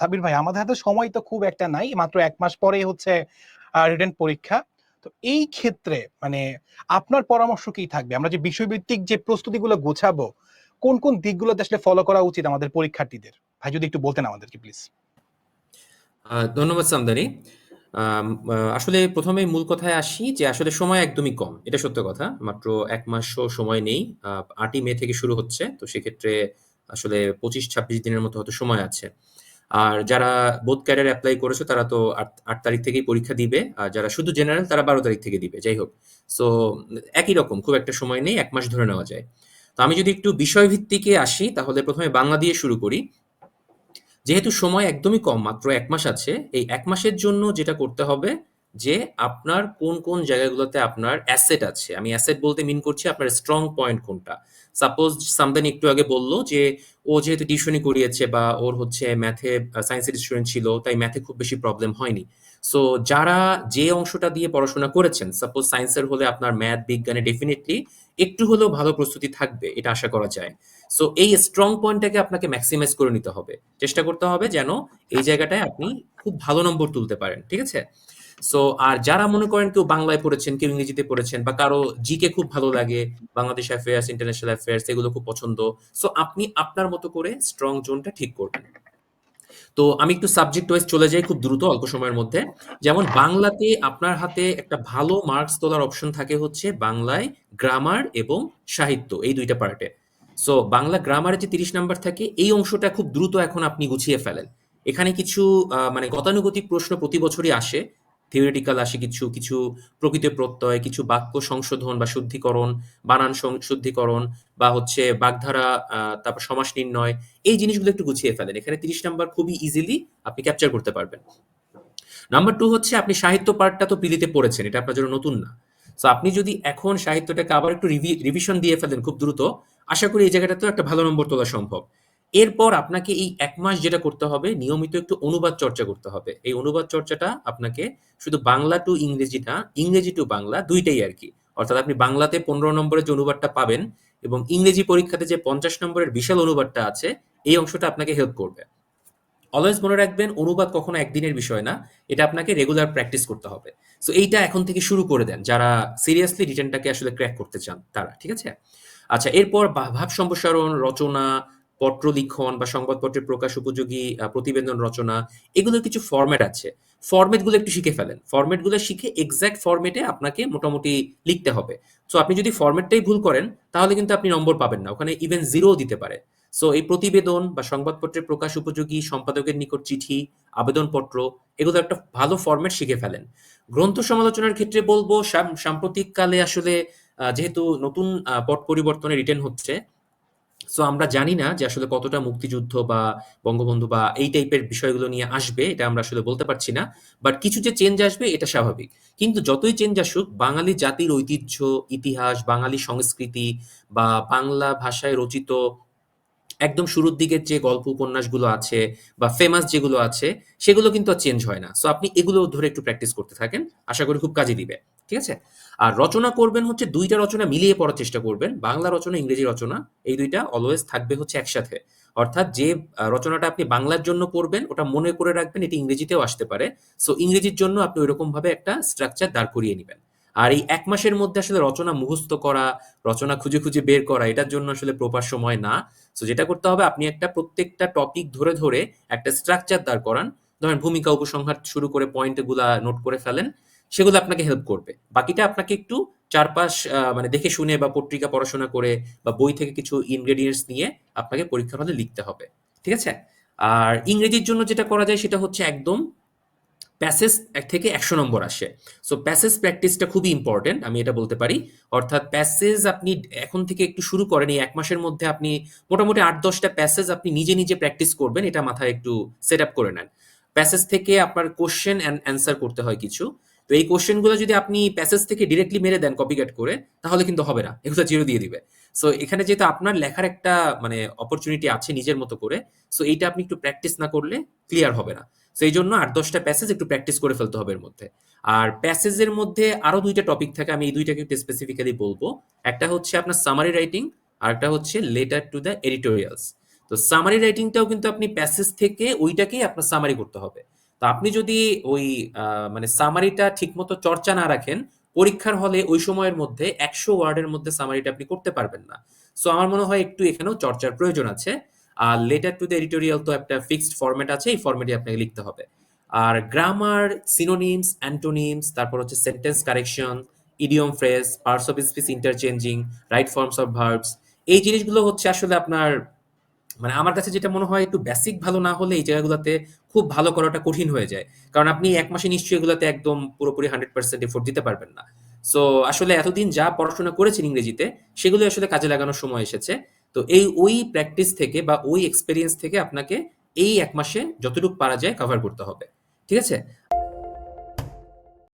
সাবির ভাই, আমাদের হাতে সময় তো খুব একটা নাই, মাত্র এক মাস পরেই হচ্ছে রিটেন পরীক্ষা। তো এই ক্ষেত্রে মানে আপনার পরামর্শ কি থাকবে? আমরা যে বিষয়ভিত্তিক যে প্রস্তুতিগুলো গোছাবো, কোন কোন দিকগুলোতে আসলে ফলো করা উচিত আমাদের পরীক্ষার্থীদের? ভাই, যদি একটু বলতেন আমাদেরকে প্লিজ ধন্যবাদ সামদানি। আসলে প্রথমে মূল কথায় আসি যে আসলে সময় একদমই কম, এটা সত্য কথা। মাত্র এক মাসও সময় নেই আটই মে থেকে শুরু হচ্ছে, তো সেক্ষেত্রে আসলে পঁচিশ ছাব্বিশ দিনের মতো হয়তো সময় আছে। আর যারা বোধ ক্যারিয়ার অ্যাপ্লাই করেছ, তারা তো আট তারিখ থেকেই পরীক্ষা দিবে। আর যারা শুধু জেনারেল তারা বারো তারিখ থেকে দিবে। যাই হোক। সো একই রকম, খুব একটা সময় নেই, এক মাস ধরে নেওয়া যায়। তো আমি যদি একটু বিষয়ভিত্তিকে আসি, তাহলে প্রথমে বাংলা দিয়ে শুরু করি। যেহেতু সময় একদমই কম, মাত্র এক মাস আছে, এই এক মাসের জন্য যেটা করতে হবে যে আপনার কোন কোন জায়গাগুলোতে আপনার অ্যাসেট আছে। আমি অ্যাসেট বলতে মিন করছি আপনার স্ট্রং পয়েন্ট কোনটা। সাপোজ সামদান একটু আগে বলল যে, ও যেহেতু টিউশনি করিয়েছে বা ওর হচ্ছে ম্যাথে সায়েন্সের স্টুডেন্ট ছিল, তাই ম্যাথে খুব বেশি প্রবলেম হয়নি। সো যারা যে অংশটা দিয়ে পড়াশোনা করেছেন সাপোজ সায়েন্সের হলে আপনার ম্যাথ বিজ্ঞানে ডেফিনেটলি একটু হলেও ভালো প্রস্তুতি থাকবে, এটা আশা করা যায়। সো এই স্ট্রং পয়েন্টটাকে আপনাকে ম্যাক্সিমাইজ করে নিতে হবে। চেষ্টা করতে হবে যেন এই জায়গাটায় আপনি খুব ভালো নম্বর তুলতে পারেন, ঠিক আছে? সো আর যারা মনে করেন কেউ বাংলায় পড়েছেন কেউ ইংরেজিতে পড়েছেন বা কারও জিকে খুব ভালো লাগে বাংলাদেশ অ্যাফেয়ার্স ইন্টারন্যাশনাল অ্যাফেয়ার্স এগুলো খুব পছন্দ। সো আপনি আপনার মতো করে স্ট্রং জোনটা ঠিক করবেন। তো আমি একটু সাবজেক্ট ওয়াইজ চলে যাই খুব দ্রুত অল্প সময়ের মধ্যে। যেমন বাংলাতে আপনার হাতে একটা ভালো মার্কস তোলার অপশন থাকে হচ্ছে বাংলায় গ্রামার এবং সাহিত্য এই দুইটা পার্টে সো বাংলা গ্রামারে যে তিরিশ নাম্বার থাকে এই অংশটা খুব দ্রুত এখন আপনি গুছিয়ে ফেলেন। এখানে কিছু মানে গতানুগতিক প্রশ্ন প্রতি বছরই আসে। থিওরিটিক্যাল আসে কিছু কিছু প্রকৃত প্রত্যয়, কিছু বাক্য সংশোধন বা শুদ্ধিকরণ, বানান শুদ্ধিকরণ বা হচ্ছে বাগধারা তারপর সমাস নির্ণয়, এই জিনিসগুলো একটু গুছিয়ে ফেলেন। এখানে তিরিশ নাম্বার খুবই ইজিলি আপনি ক্যাপচার করতে পারবেন। নাম্বার টু হচ্ছে আপনি সাহিত্য পার্টটা তো পিলিতে পড়েছেন, এটা আপনার জন্য নতুন না। তো আপনি যদি এখন সাহিত্যটাকে আবার একটু রিভিশন দিয়ে ফেলেন খুব দ্রুত, আশা করি এই জায়গাটাতেও একটা ভালো নম্বর তোলা সম্ভব। এরপর আপনাকে এই এক মাস যেটা করতে হবে, নিয়মিত একটু অনুবাদ চর্চা করতে হবে। এই অনুবাদ চর্চাটা আপনাকে শুধু বাংলা টু ইংরেজি না, ইংরেজি টু বাংলা দুইটাই আর কি। অর্থাৎ আপনি বাংলাতে পনেরো নম্বরের যে অনুবাদটা পাবেন এবং ইংরেজি পরীক্ষাতে যে পঞ্চাশ নম্বরের বিশাল অনুবাদটা আছে, এই অংশটা আপনাকে হেল্প করবে। অলওয়েজ মনে রাখবেন, অনুবাদ কখনো একদিনের বিষয় না, এটা আপনাকে রেগুলার প্র্যাকটিস করতে হবে। সো এইটা এখন থেকে শুরু করে দেন, যারা সিরিয়াসলি রিটার্নটাকে আসলে ক্র্যাক করতে চান, তারা, ঠিক আছে? আচ্ছা এরপর ভাব সম্প্রসারণ, রচনা পত্র লিখন বা সংবাদপত্রের প্রকাশ উপযোগী প্রতিবেদন রচনা, এগুলোর কিছু ফরম্যাট আছে। ফরম্যাটগুলো একটু শিখে ফেলেন। ফরম্যাটগুলো শিখে এক্সাক্ট ফরম্যাটে আপনাকে মোটামুটি লিখতে হবে। সো আপনি যদি ফরম্যাটটাই ভুল করেন, তাহলে কিন্তু আপনি নম্বর পাবেন না। ওখানে ইভেন জিরো দিতে পারে। সো এই প্রতিবেদন বা সংবাদপত্রের প্রকাশ উপযোগী, সম্পাদকের নিকট চিঠি, আবেদনপত্র, এগুলো একটা ভালো ফরম্যাট শিখে ফেলেন। গ্রন্থ সমালোচনার ক্ষেত্রে বলব, সাম- সাম্প্রতিককালে আসলে যেহেতু নতুন পট পরিবর্তনে রিটেন হচ্ছে সো আমরা জানি না যে আসলে কতটা মুক্তিযুদ্ধ বা বঙ্গবন্ধু বা এই টাইপের বিষয়গুলো নিয়ে আসবে, এটা আমরা আসলে বলতে পারছি না। বাট কিছু যে চেঞ্জ আসবে, এটা স্বাভাবিক। কিন্তু যতই চেঞ্জ আসুক, বাঙালি জাতির ঐতিহ্য, ইতিহাস, বাঙালি সংস্কৃতি বা বাংলা ভাষায় রচিত একদম শুরুর দিকের যে গল্প উপন্যাসগুলো আছে বা ফেমাস যেগুলো আছে, সেগুলো কিন্তু চেঞ্জ হয় না। সো আপনি এগুলো ধরে একটু প্র্যাকটিস করতে থাকেন। আশা করি খুব কাজে দিবে। ঠিক আছে? আর রচনা করবেন হচ্ছে দুইটা রচনা মিলিয়ে পড়ার চেষ্টা করবেন। বাংলা রচনা, ইংরেজি রচনা, এই দুইটা অলওয়েজ থাকবে হচ্ছে একসাথে। অর্থাৎ যে রচনাটা আপনি বাংলার জন্য পড়বেন ওটা মনে করে রাখবেন, এটি ইংরেজিতেও আসতে পারে। সো ইংরেজির জন্য আপনি ওইরকম ভাবে একটা স্ট্রাকচার দাঁড় করিয়ে নেবেন। আর এই এক মাসের মধ্যে আসলে রচনা মুখস্থ করা, রচনা খুঁজে খুঁজে বের করা, এটার জন্য আসলে প্রপার সময় না। সো যেটা করতে হবে, আপনি একটা প্রত্যেকটা টপিক ধরে ধরে একটা স্ট্রাকচার দাঁড় করান। ধরেন, ভূমিকা উপসংহার শুরু করে পয়েন্টগুলা নোট করে ফেলেন। সেগুলো আপনাকে হেল্প করবে। বাকিটা আপনাকে একটু চারপাশ মানে দেখে শুনে বা পত্রিকা পড়াশোনা করে বা বই থেকে কিছু ইনগ্রেডিয়েন্টস নিয়ে আপনাকে পরীক্ষার হলে লিখতে হবে। ঠিক আছে? আর ইংরেজির জন্য যেটা করা যায় সেটা হচ্ছে একদম প্যাসেজ থেকে একশো নম্বর আসে। সো প্যাসেজ প্র্যাকটিসটা খুবই ইম্পর্টেন্ট আমি এটা বলতে পারি। অর্থাৎ প্যাসেজ আপনি এখন থেকে একটু শুরু করেন, এই এক মাসের মধ্যে আপনি মোটামুটি আট দশটা প্যাসেজ আপনি নিজে নিজে প্র্যাকটিস করবেন, এটা মাথায় একটু সেট আপ করে নেন। প্যাসেজ থেকে আপনার কোশ্চেন অ্যান্ড অ্যান্সার করতে হয় কিছু। তো এই কোশ্চেনগুলো যদি আপনি প্যাসেজ থেকে ডিরেক্টলি মেরে দেন কপি কাট করে, তাহলে কিন্তু হবে না। এগুলো জিরো দিয়ে দিবে। সো এখানে যেহেতু আপনার লেখার একটা মানে অপরচুনিটি আছে নিজের মতো করে সো এইটা আপনি একটু প্র্যাকটিস না করলে ক্লিয়ার হবে না। সো এই জন্য আট দশটা প্যাসেজ একটু প্র্যাকটিস করে ফেলতে হবে এর মধ্যে। আর প্যাসেজের মধ্যে আরও দুইটা টপিক থাকে, আমি এই দুইটাকে একটু স্পেসিফিক্যালি বলব। একটা হচ্ছে আপনার সামারি রাইটিং আর একটা হচ্ছে লেটার টু দ্য এডিটোরিয়ালস তো সামারি রাইটিংটাও কিন্তু আপনি প্যাসেজ থেকে ওইটাকেই আপনার সামারি করতে হবে। তো আপনি যদি ওই মানে সামারিটা ঠিকমতো চর্চা না রাখেন, পরীক্ষার হলে ওই সময়ের মধ্যে একশো ওয়ার্ডের মধ্যে সামারিটা আপনি করতে পারবেন না। সো আমার মনে হয় একটু এখানেও চর্চার প্রয়োজন আছে। আর লেটার টু দ্য এডিটোরিয়াল তো একটা ফিক্সড ফরম্যাট আছে, এই ফরম্যাটে আপনাকে লিখতে হবে। আর গ্রামার সিনোনিমস অ্যান্টোনিমস তারপর হচ্ছে sentence correction idiom phrase parts of speech interchanging right forms of verbs এই জিনিসগুলো হচ্ছে আসলে আপনার মানে আমার কাছে যেটা মনে হয় একটু বেসিক ভালো না হলে এই জায়গাগুলোতে খুব ভালো করাটা কঠিন হয়ে যায়। কারণ আপনি এক মাসে নিশ্চয়ই এগুলোতে একদম পুরোপুরি হান্ড্রেড পার্সেন্ট এফোর্ট দিতে পারবেন না। সো আসলে এতদিন যা পড়াশোনা করেছেন ইংরেজিতে, সেগুলো আসলে কাজে লাগানোর সময় এসেছে। তো এই ওই প্র্যাকটিস থেকে বা ওই এক্সপিরিয়েন্স থেকে আপনাকে এই এক মাসে যতটুকু পারা যায় কভার করতে হবে। ঠিক আছে?